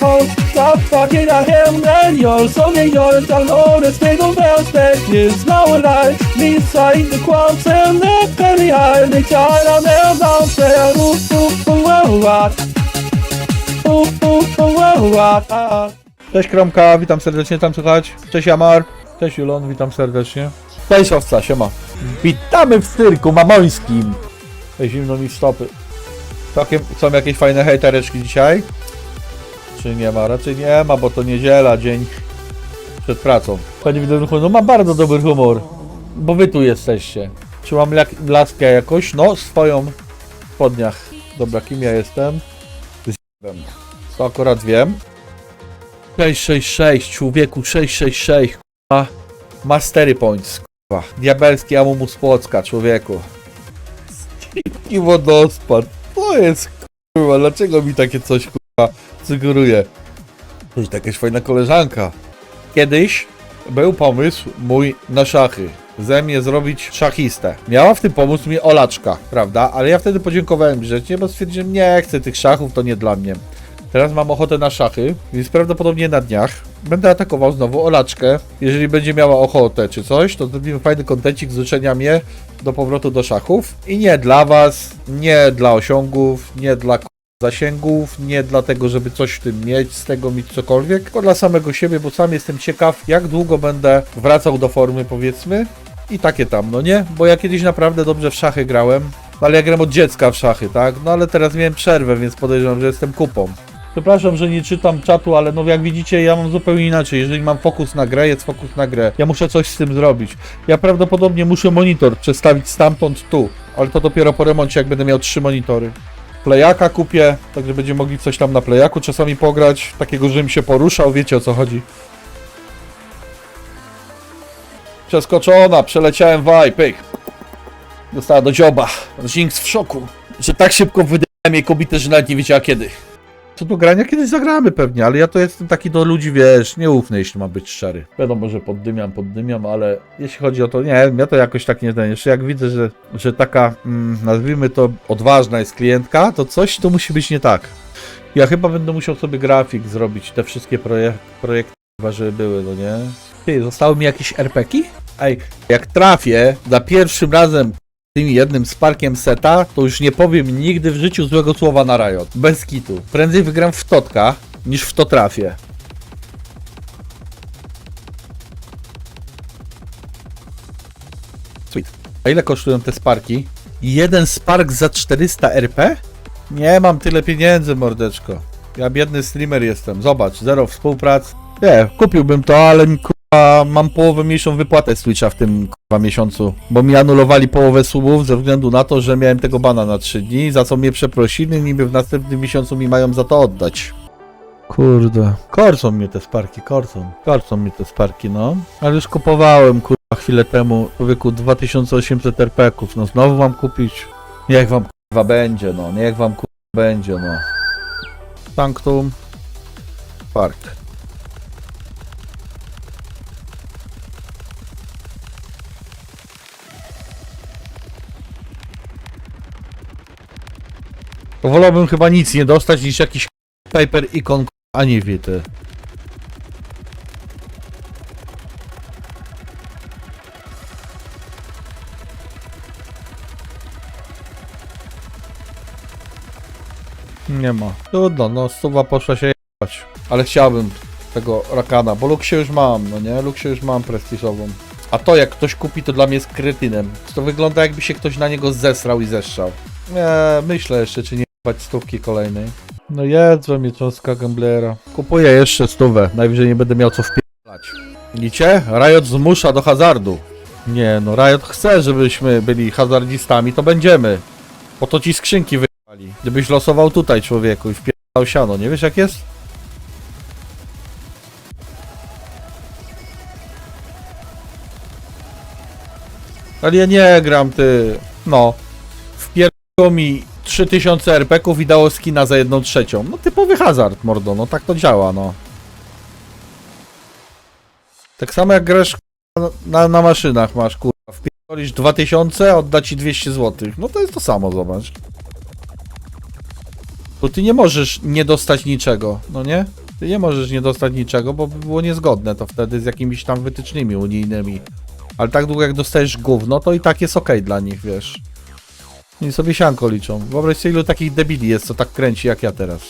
Home, stop fucking at him and you're bells that is now alive. Beside the qualms and the penny high, the child on them downstairs. Ooh, ooh, ooh? Ooh, ooh, ooh? Ah. Cześć Kromka, witam serdecznie, tam słychać. Cześć Jamar. Cześć Julon, witam serdecznie. Cześć Owca, siema. Witamy w cyrku mamońskim. Zimno mi stopy. Całkiem, są jakieś fajne hejtereczki dzisiaj? Czy nie ma? Raczej nie ma, bo to niedziela, dzień przed pracą. Panie widoruchu, no mam bardzo dobry humor, bo wy tu jesteście. Czy mam laskę jakoś? No, swoją w spodniach. Dobra, kim ja jestem? To akurat wiem. 666, człowieku, 666, kurwa. Mastery points, kurwa. Diabelski Amumus Płocka, człowieku. I wodospad. To jest, kurwa, dlaczego mi takie coś, kurwa, sugeruje? To jest jakaś fajna koleżanka. Kiedyś był pomysł mój na szachy. Ze mnie zrobić szachistę. Miała w tym pomóc mi Olaczka, prawda? Ale ja wtedy podziękowałem grzecznie, bo stwierdziłem, nie chcę tych szachów, to nie dla mnie. Teraz mam ochotę na szachy, więc prawdopodobnie na dniach będę atakował znowu Olaczkę. Jeżeli będzie miała ochotę czy coś, to zrobimy fajny kontencik z mnie do powrotu do szachów. I nie dla was, nie dla osiągów, nie dla zasięgów, nie dlatego, żeby coś w tym mieć, z tego mieć cokolwiek, tylko dla samego siebie, bo sam jestem ciekaw, jak długo będę wracał do formy, powiedzmy. I takie tam, no nie? Bo ja kiedyś naprawdę dobrze w szachy grałem, ale ja gram od dziecka w szachy, tak? No ale teraz miałem przerwę, więc podejrzewam, że jestem kupą. Przepraszam, że nie czytam czatu, ale no jak widzicie, ja mam zupełnie inaczej. Jeżeli mam fokus na grę, jest fokus na grę. Ja muszę coś z tym zrobić. Ja prawdopodobnie muszę monitor przestawić stamtąd tu, ale to dopiero po remoncie, jak będę miał trzy monitory. Playaka kupię, także będziemy mogli coś tam na playaku czasami pograć, takiego, żebym się poruszał, wiecie o co chodzi. Przeskoczona, przeleciałem waj. Dostała do dzioba. Jinx w szoku, że tak szybko wydałem jej kobietę, że nawet nie wiedziała kiedy. Co do grania kiedyś zagramy pewnie, ale ja to jestem taki do ludzi, wiesz, nieufny, jeśli mam być szczery. Wiadomo, że poddymiam, poddymiam, ale jeśli chodzi o to, nie, ja to jakoś tak nie daję. Jeszcze jak widzę, że, że taka, mm, nazwijmy to, odważna jest klientka, to coś tu musi być nie tak. Ja chyba będę musiał sobie grafik zrobić, te wszystkie projek projekty, żeby były, no nie? Ty, zostały mi jakieś RPki? Ej, jak trafię za pierwszym razem tym jednym sparkiem seta, to już nie powiem nigdy w życiu złego słowa na Riot. Bez kitu. Prędzej wygram w totka, niż w to trafię. Sweet. A ile kosztują te sparki? Jeden spark za 400 RP? Nie mam tyle pieniędzy, mordeczko. Ja biedny streamer jestem. Zobacz, zero współprac. Nie, kupiłbym to, ale kurwa mam połowę mniejszą wypłatę z Twitcha w tym kurwa miesiącu. Bo mi anulowali połowę subów ze względu na to, że miałem tego bana na 3 dni, za co mnie przeprosili, niby w następnym miesiącu mi mają za to oddać. Kurde. Korcą mnie te sparki, korcą. Korcą mnie te sparki, no. Ale już kupowałem, kurwa, chwilę temu, człowieku, 2800 RP-ków. No znowu mam kupić. Niech wam, kurwa, będzie, no. Niech wam, kurwa, będzie, no. Sanctum. Park. Wolałbym chyba nic nie dostać niż jakiś paper ikon, a nie wity. Nie ma. Trudno, no stuwa poszła się jebać. Ale chciałbym tego rakana, bo Luxię już mam, no nie? Luxię już mam prestiżową. A to jak ktoś kupi, to dla mnie jest kretynem. To wygląda jakby się ktoś na niego zesrał i zeszczał. Nie, myślę jeszcze, czy nie jebać stówki kolejnej. No jedzą mnie cząstka gamblera. Kupuję jeszcze stówę, najwyżej nie będę miał co wpierać. Widzicie? Riot zmusza do hazardu. Nie no, Riot chce, żebyśmy byli hazardzistami, to będziemy. Po to ci skrzynki wyjechali. Gdybyś losował tutaj człowieku i wpierdał siano, nie wiesz jak jest? Ale ja nie gram, ty. No. Wpierdło mi 3000 RP-ków i dało skina za jedną trzecią. No typowy hazard, mordo, no tak to działa, no. Tak samo jak grasz na, na, na maszynach masz, kurwa. Wpierdolisz 2000, odda ci 200 zł. No to jest to samo, zobacz. Bo ty nie możesz nie dostać niczego, no nie? Ty nie możesz nie dostać niczego, bo by było niezgodne to wtedy z jakimiś tam wytycznymi unijnymi. Ale tak długo jak dostajesz gówno, to i tak jest okej dla nich, wiesz. Oni sobie sianko liczą. Wyobraź sobie, ilu takich debili jest, co tak kręci jak ja teraz.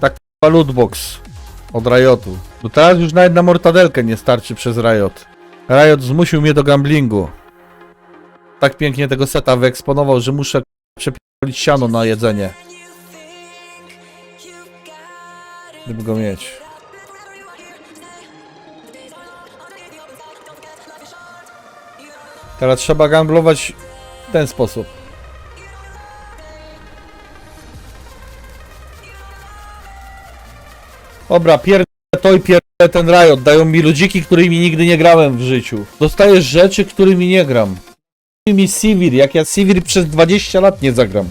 Tak lootbox od Riotu. No teraz już nawet na mortadelkę nie starczy przez Riot. Riot zmusił mnie do gamblingu. Tak pięknie tego seta wyeksponował, że muszę przepierdolić siano na jedzenie. Żeby go mieć. Teraz trzeba gamblować w ten sposób. Dobra, pierdolę to i pierdolę ten Riot. Dają mi ludziki, którymi nigdy nie grałem w życiu. Dostajesz rzeczy, którymi nie gram. Chuj mi Sivir, jak ja Sivir przez 20 lat nie zagram.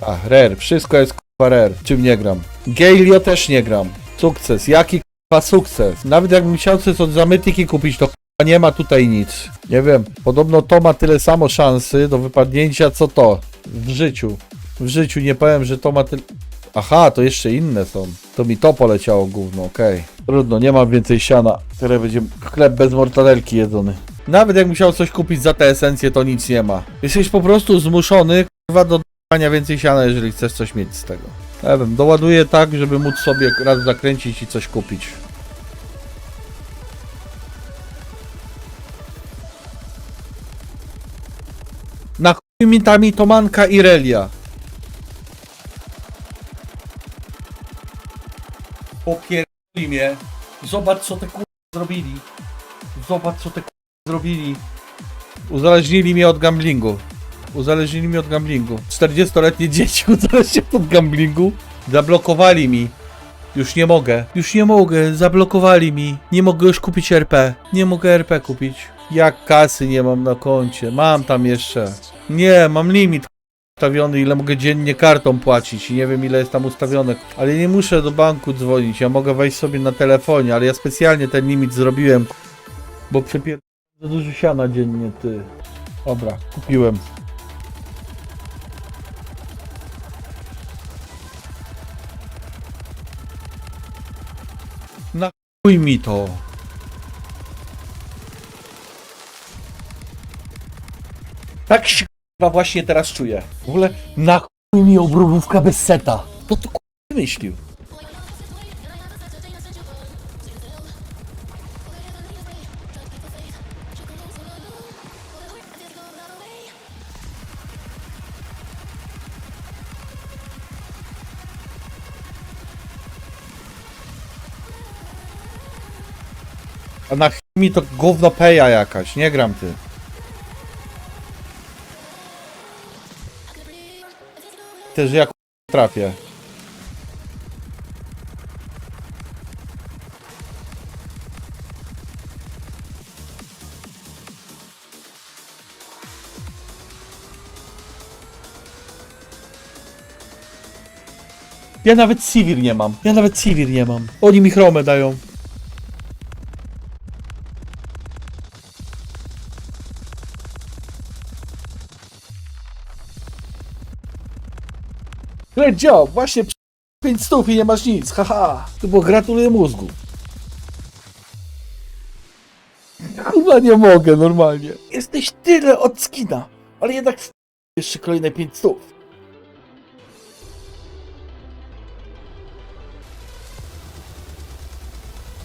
A, rare, wszystko jest k***a rare. Czym nie gram? Galio też nie gram. Sukces, jaki k***a sukces? Nawet jakbym chciał coś od zamytyki kupić, to k***a nie ma tutaj nic. Nie wiem, podobno to ma tyle samo szansy do wypadnięcia, co to. W życiu. W życiu nie powiem, że to ma tyle... Aha, to jeszcze inne są. To mi to poleciało gówno, okej. Trudno, nie mam więcej siana, które będzie chleb bez mortadelki jedzony. Nawet jak musiał coś kupić za te esencje, to nic nie ma. Jesteś po prostu zmuszony, kurwa, do dania więcej siana, jeżeli chcesz coś mieć z tego. Nie wiem, doładuję tak, żeby móc sobie raz zakręcić i coś kupić. Na chuj mi ta mitomanka Irelia. Popierdoli mnie. Zobacz co te kur... zrobili. Zobacz co te kur... zrobili. Uzależnili mnie od gamblingu. Uzależnili mnie od gamblingu. 40-letnie dzieci uzależnione od gamblingu. Zablokowali mi. Już nie mogę. Już nie mogę. Zablokowali mi. Nie mogę już kupić RP. Nie mogę RP kupić. Jak kasy nie mam na koncie. Mam tam jeszcze. Nie, mam limit ustawiony, ile mogę dziennie kartą płacić i nie wiem ile jest tam ustawione. Ale nie muszę do banku dzwonić, ja mogę wejść sobie na telefonie, ale ja specjalnie ten limit zrobiłem, bo przepier... za dużo siana dziennie, ty. Dobra, kupiłem. Chuj mi to. Tak się Chyba właśnie teraz czuję. W ogóle na chuj mi obrobówka bez seta. To to k***a wymyślił. A na chuj mi to gówno peja jakaś, nie gram ty. Też jak trafię. Ja nawet Sivir nie mam. Ja nawet Sivir nie mam. Oni mi chromę dają. Great job! Właśnie 5 stów i nie masz nic, haha! To było gratuluję mózgu. Chyba nie mogę normalnie. Jesteś tyle od skina, ale jednak w- jeszcze kolejne 5 stów.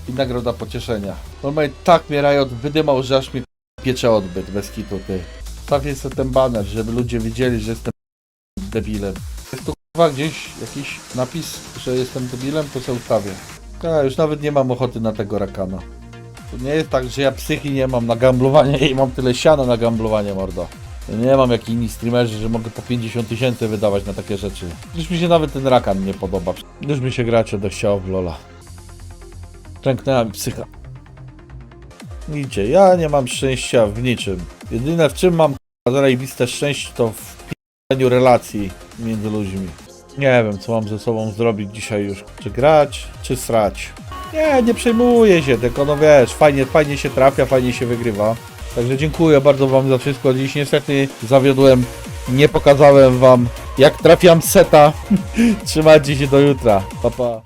I nagroda pocieszenia. Normalnie tak mnie Riot wydymał, że aż mi piecze odbyt bez kitu, ty. Stawię sobie ten baner, żeby ludzie wiedzieli, że jestem debilem. Jest kurwa gdzieś jakiś napis, że jestem debilem, to sobie ustawię. Ja już nawet nie mam ochoty na tego rakana. To nie jest tak, że ja psychi nie mam na gamblowanie i mam tyle siana na gamblowanie, mordo. Ja nie mam jak inni streamerzy, że mogę po 50 tysięcy wydawać na takie rzeczy. Już mi się nawet ten rakan nie podoba. Już mi się gracze dościało w Lola. Klęknęła mi psycha. Widzicie, ja nie mam szczęścia w niczym. Jedyne w czym mam k***a, zarejbiste szczęście to w p***eniu relacji między ludźmi. Nie wiem, co mam ze sobą zrobić dzisiaj już. Czy grać, czy srać. Nie, nie przejmuję się, tylko no wiesz, fajnie, fajnie się trafia, fajnie się wygrywa. Także dziękuję bardzo wam za wszystko. Dziś niestety zawiodłem, nie pokazałem wam jak trafiam seta. Trzymajcie się do jutra. Pa pa.